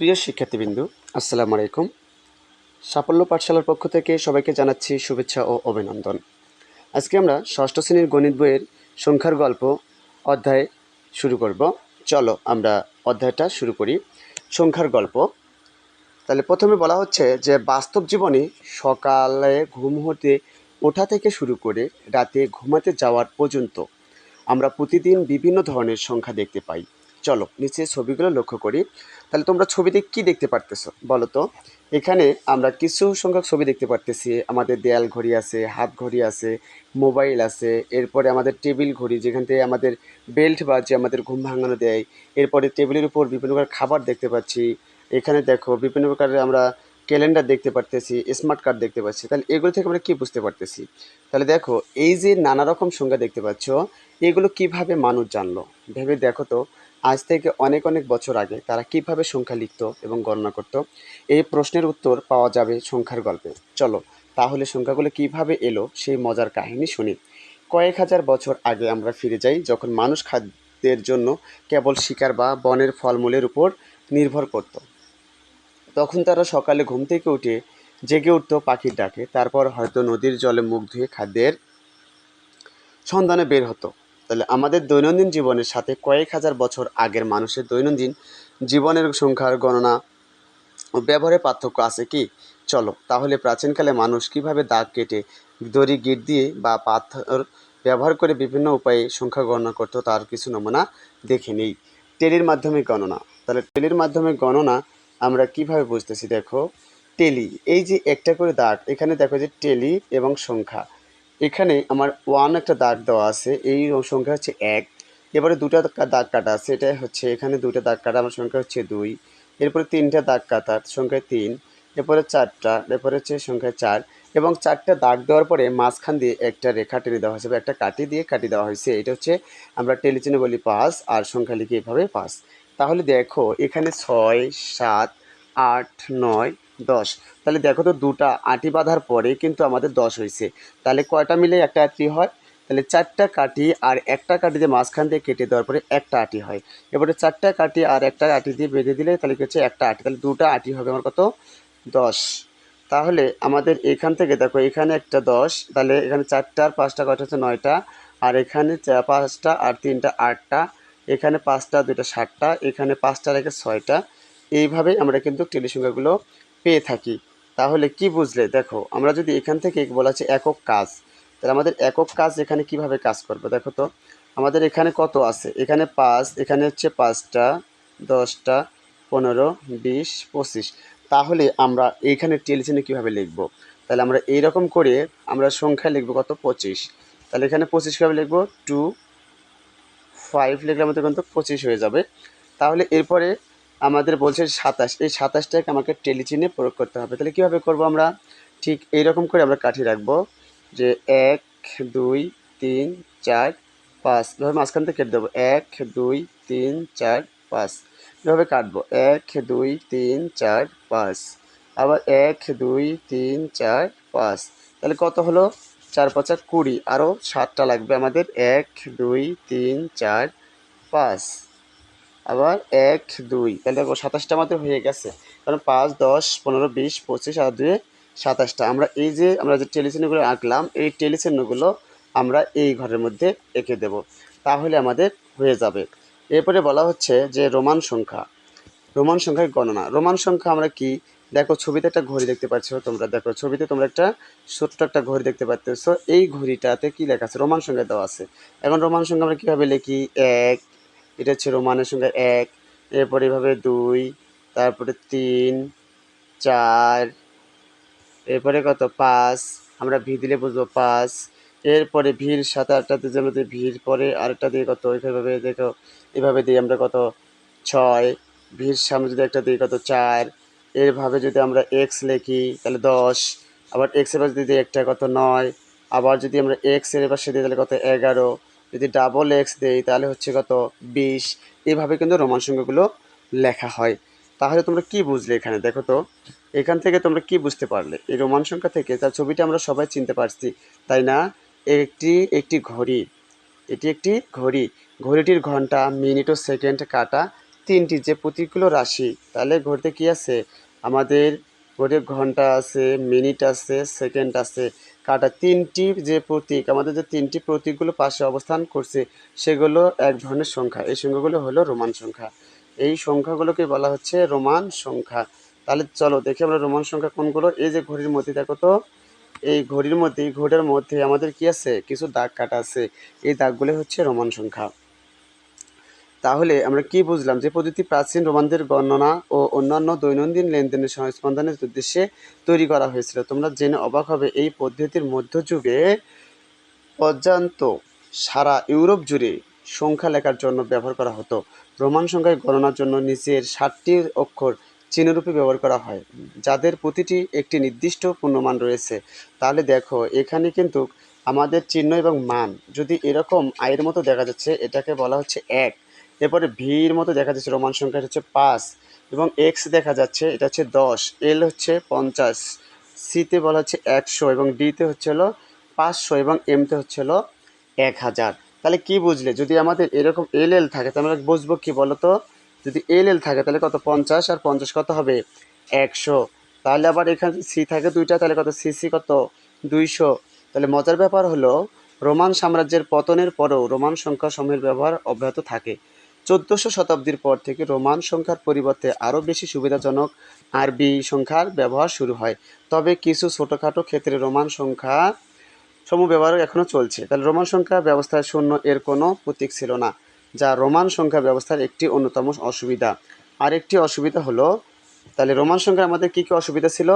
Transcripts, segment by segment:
প্রিয় শিক্ষার্থীবৃন্দু, আসসালামু আলাইকুম। সাফল্য পাঠশালার পক্ষ থেকে সবাইকে জানাচ্ছি শুভেচ্ছা ও অভিনন্দন। আজকে আমরা ষষ্ঠ শ্রেণির গণিত বইয়ের সংখ্যার গল্প অধ্যায় শুরু করব। চলো আমরা অধ্যায়টা শুরু করি। সংখ্যার গল্প। তাহলে প্রথমে বলা হচ্ছে যে, বাস্তব জীবনে সকালে ঘুম হতে, ওঠা থেকে শুরু করে রাতে ঘুমাতে যাওয়ার পর্যন্ত আমরা প্রতিদিন বিভিন্ন ধরনের সংখ্যা দেখতে পাই। চলো, নিচে ছবিগুলো লক্ষ্য করি। তাহলে তোমরা ছবিতে কি দেখতে পারতেছো? বলো তো। এখানে আমরা কিছু সংখ্যক ছবি দেখতে পারতেছি। আমাদের দেয়াল ঘড়ি আছে, হাত ঘড়ি আছে, মোবাইল আছে, এরপরে আমাদের টেবিল ঘড়ি, যেখান থেকে আমাদের বেল্ট বাজে, আমাদের ঘুম ভাঙানো দেয়। এরপরে টেবিলের উপর বিভিন্ন প্রকার খাবার দেখতে পাচ্ছি। এখানে দেখো, বিভিন্ন প্রকারের আমরা ক্যালেন্ডার দেখতে পারতেছি, স্মার্ট কার্ড দেখতে পাচ্ছি। তাহলে এগুলো থেকে আমরা কী বুঝতে পারতেছি? তাহলে দেখো, এই যে নানা রকম সংখ্যা দেখতে পাচ্ছ, এগুলো কীভাবে মানুষ জানলো? ভেবে দেখো তো। আজ থেকে অনেক অনেক বছর আগে তারা কীভাবে সংখ্যা লিখত এবং গণনা করত, এই প্রশ্নের উত্তর পাওয়া যাবে সংখ্যার গল্পে। চলো, তাহলে সংখ্যাগুলো কীভাবে এলো সেই মজার কাহিনী শুনি। কয়েক হাজার বছর আগে আমরা ফিরে যাই যখন মানুষ খাদ্যের জন্য কেবল শিকার বা বনের ফলমূলের উপর নির্ভর করত। তখন তারা সকালে ঘুম থেকে উঠে জেগে উঠতো পাখির ডাকে। তারপর হয়তো নদীর জলে মুখ ধুয়ে খাদ্যের সন্ধানে বের হতো। তাহলে আমাদের দৈনন্দিন জীবনের সাথে কয়েক হাজার বছর আগের মানুষের দৈনন্দিন জীবনের সংখ্যার গণনা ও ব্যবহারে পার্থক্য আছে কি? চলো, তাহলে প্রাচীনকালে মানুষ কীভাবে দাগ কেটে দড়ি, গিট দিয়ে বা পাথর ব্যবহার করে বিভিন্ন উপায়ে সংখ্যা গণনা করতো তার কিছু নমুনা দেখে নেই। টেলির মাধ্যমে গণনা। তাহলে টেলির মাধ্যমে গণনা আমরা কীভাবে বুঝতেছি দেখো? টেলি, এই যে একটা করে দাগ, এখানে দেখো যে টেলি এবং সংখ্যা। এখানে আমার ওয়ান একটা দাগ দেওয়া আছে, এই সংখ্যা হচ্ছে এক। এবারে দুটা দাগ কাটা আছে এটা হচ্ছে, এখানে দুটা দাগ কাটা, আমার সংখ্যা হচ্ছে দুই। এরপরে তিনটা দাগ কাটা সংখ্যা তিন। এরপরে চারটা, এরপরে হচ্ছে সংখ্যা চার। এবং চারটা দাগ দেওয়ার পরে মাঝখান দিয়ে একটা রেখা টেনে দেওয়া হয়েছে একটা কাটি দিয়ে কাটি দেওয়া হয়েছে। এটা হচ্ছে আমরা টেলিচিনে বলি পাঁচ, আর সংখ্যা লিখি এভাবে পাঁচ। তাহলে দেখো, এখানে ছয়, সাত, আট, নয় দশ। তাহলে দেখো তো দুটা আটি বাঁধার পরে কিন্তু আমাদের দশ হয়েছে। তাহলে কয়টা মিলে একটা আটি হয়? তাহলে চারটা কাটি আর একটা কাটি দিয়ে মাঝখান দিয়ে কেটে দেওয়ার পরে একটা আটি হয়। এবারে চারটা কাটি আর একটা আটি দিয়ে বেঁধে দিলে তাহলে কি হচ্ছে? একটা আটি। তাহলে দুটা আটি হবে আমার কত? দশ। তাহলে আমাদের এখান থেকে দেখো, এখানে একটা দশ, তাহলে এখানে চারটা আর পাঁচটা কয়টা হচ্ছে? নয়টা। আর এখানে পাঁচটা আর তিনটা আটটা। এখানে পাঁচটা, দুইটা, সাতটা। এখানে পাঁচটা রেখে ছয়টা। এইভাবেই আমরা কিন্তু টেলিসংখ্যাগুলো পেয়ে থাকি। তাহলে কি বুঝলে? দেখো, আমরা যদি এখান থেকে বলা হচ্ছে একক কাজ, তাহলে আমাদের একক কাজ এখানে কীভাবে কাজ করবে? দেখো তো, আমাদের এখানে কত আছে? এখানে পাঁচ, এখানে হচ্ছে পাঁচটা, দশটা, পনেরো, বিশ, পঁচিশ। তাহলে আমরা এইখানে টেলিচিনে কীভাবে লিখব? তাহলে আমরা এইরকম করে আমরা সংখ্যা লিখব কত? পঁচিশ। তাহলে এখানে পঁচিশ কীভাবে লিখব? টু, ফাইভ লিখলে আমাদের কিন্তু পঁচিশ হয়ে যাবে। তাহলে এরপরে আমাদের বলছে সাতাশ। এই সাতাশটাকে আমাকে টেলিচিনে প্রয়োগ করতে হবে। তাহলে কীভাবে করব আমরা? ঠিক এইরকম করে আমরা কাঠি রাখব যে এক, দুই, তিন, চার, পাঁচ। এভাবে মাঝখান থেকে কেটে দেবো। এক, দুই, তিন, চার, পাঁচ। এভাবে কাটবো। এক, দুই, তিন, চার, পাঁচ। আবার এক, দুই, তিন, চার, পাঁচ। তাহলে কত হলো? চার পাঁচা কুড়ি। আরও সাতটা লাগবে আমাদের। এক, দুই, তিন, চার, পাঁচ। আবার এক, দুই। তাহলে দেখো সাতাশটা আমাদের হয়ে গেছে। কারণ পাঁচ, দশ, পনেরো, বিশ, পঁচিশ, আর দুয়ে সাতাশটা। আমরা এই যে আমরা যে টেলিচিহ্নগুলো আঁকলাম, এই টেলিচিহ্নগুলো আমরা এই ঘরের মধ্যে এঁকে দেব। তাহলে আমাদের হয়ে যাবে। এরপরে বলা হচ্ছে যে রোমান সংখ্যা। রোমান সংখ্যার গণনা। রোমান সংখ্যা আমরা কি? দেখো ছবিতে একটা ঘড়ি দেখতে পাচ্ছ তোমরা। দেখো ছবিতে তোমরা একটা ছোট্ট একটা ঘড়ি দেখতে পাচ্ছ এই ঘড়িটাতে কি লেখা আছে? রোমান সংখ্যা দেওয়া আছে। এখন রোমান সংখ্যা আমরা কীভাবে লিখি? এক এটা হচ্ছে রোমানের সংখ্যা এক, এরপরে এভাবে দুই, তারপরে তিন, চার, এরপরে কত? পাঁচ, আমরা ভি দিলে বুঝব পাঁচ, এরপরে ভিড় সাথে আটটাতে যেন ভিড় পরে আরেকটা দিয়ে কত? এইভাবে দেখো, এভাবে দিই আমরা কত? ছয় ভিড় সামনে যদি একটা দিই কত? চার এরভাবে যদি আমরা এক্স লিখি, তাহলে দশ, আবার এক্সের পাশে যদি একটা কত? নয়, আবার যদি আমরা এক্সের পাশে দিই তাহলে কত? এগারো যদি ডাবল এক্স দেই, তাহলে হচ্ছে কত? বিশ। এইভাবে কিন্তু রোমান সংখ্যাগুলো লেখা হয়। তাহলে তোমরা কি বুঝলে এখানে? দেখো তো, এখান থেকে তোমরা কি বুঝতে পারলে? এই রোমান সংখ্যা থেকে, তার ছবিটা আমরা সবাই চিনতে পারছি, তাই না? একটি একটি ঘড়ি। এটি একটি ঘড়ি। ঘড়িটির ঘণ্টা, মিনিট ও সেকেন্ড কাটা তিনটি। যে প্রতীকগুলো রাশি, তাহলে ঘড়িতে কি আছে? আমাদের ঘড়িতে ঘণ্টা আছে, মিনিট আছে, সেকেন্ড আছে। কাটা তিনটি যে প্রতীক, আমাদের যে তিনটি প্রতীকগুলো পাশে অবস্থান করছে, সেগুলো এক ধরনের সংখ্যা। এই সংখ্যাগুলো হলো রোমান সংখ্যা। এই সংখ্যাগুলোকে বলা হচ্ছে রোমান সংখ্যা। তাহলে চলো দেখি আমরা রোমান সংখ্যা কোনগুলো। এই যে ঘড়ির মধ্যে, দেখো তো, এই ঘড়ির মধ্যে ঘড়ির মধ্যে আমাদের কি আছে? কিছু দাগ কাটা আছে। এই দাগগুলো হচ্ছে রোমান সংখ্যা। তাহলে আমরা কি বুঝলাম যে পদ্ধতি প্রাচীন রোমানদের গণনা ও অন্যান্য দৈনন্দিন লেনদেনের সংস্পন্দনের উদ্দেশ্যে তৈরি করা হয়েছিল। তোমরা জেনে অবাক হবে, এই পদ্ধতির মধ্যযুগে পর্যন্ত সারা ইউরোপ জুড়ে সংখ্যা লেখার জন্য ব্যবহার করা হতো। রোমান সংখ্যায় গণনার জন্য নিচের ষাটটি অক্ষর চিহ্নরূপে ব্যবহার করা হয়, যাদের প্রতিটি একটি নির্দিষ্ট পূর্ণমান রয়েছে। তাহলে দেখো, এখানে কিন্তু আমাদের চিহ্ন এবং মান, যদি এরকম আয়ের মতো দেখা যাচ্ছে, এটাকে বলা হচ্ছে এক। এরপরে ভির মতো দেখা যাচ্ছে, রোমান সংখ্যা হচ্ছে পাঁচ, এবং এক্স দেখা যাচ্ছে, এটা হচ্ছে দশ এল হচ্ছে পঞ্চাশ সিতে বলা হচ্ছে একশো, এবং ডিতে হচ্ছে হলো পাঁচশো, এবং এমতে হচ্ছে হলো এক হাজার। তাহলে কি বুঝলে? যদি আমাদের এরকম এল এল থাকে, তাহলে আমরা বুঝব কি বলো তো যদি এল এল থাকে, তাহলে কত? পঞ্চাশ, আর পঞ্চাশ কত হবে? একশো। তাহলে আবার এখানে সি থাকে দুইটা, তাহলে কত? সিসি কত? দুইশো। তাহলে মজার ব্যাপার হলো, রোমান সাম্রাজ্যের পতনের পরেও রোমান সংখ্যা সমূহের ব্যবহার অব্যাহত থাকে। চোদ্দোশো শতাব্দীর পর থেকে রোমান সংখ্যার পরিবর্তে আরও বেশি সুবিধাজনক আরবি সংখ্যার ব্যবহার শুরু হয়। তবে কিছু ছোটোখাটো ক্ষেত্রে রোমান সংখ্যা সমূহ ব্যবহার এখনও চলছে। তাহলে রোমান সংখ্যা ব্যবস্থায় শূন্য এর কোনো প্রতীক ছিল না, যা রোমান সংখ্যা ব্যবস্থার একটি অন্যতম অসুবিধা। আরেকটি অসুবিধা হলো, তাহলে রোমান সংখ্যায় আমাদের কী কী অসুবিধা ছিল,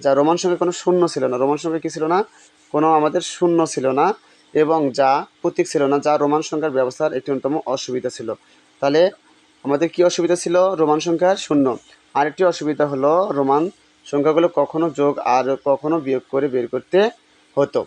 যা রোমান সংখ্যা কোনো শূন্য ছিল না। রোমান সংখ্যা কী ছিল না? কোনো আমাদের শূন্য ছিল না, এবং যা প্রতীক ছিল না, যা রোমান সংখ্যার ব্যবস্থার একটি অন্যতম অসুবিধা ছিল। তাহলে আমাদের কি অসুবিধা ছিল? রোমান সংখ্যার শূন্য। আরেকটি অসুবিধা হলো, রোমান সংখ্যাগুলো কখনো যোগ আর কখনো বিয়োগ করে বের করতে হতো।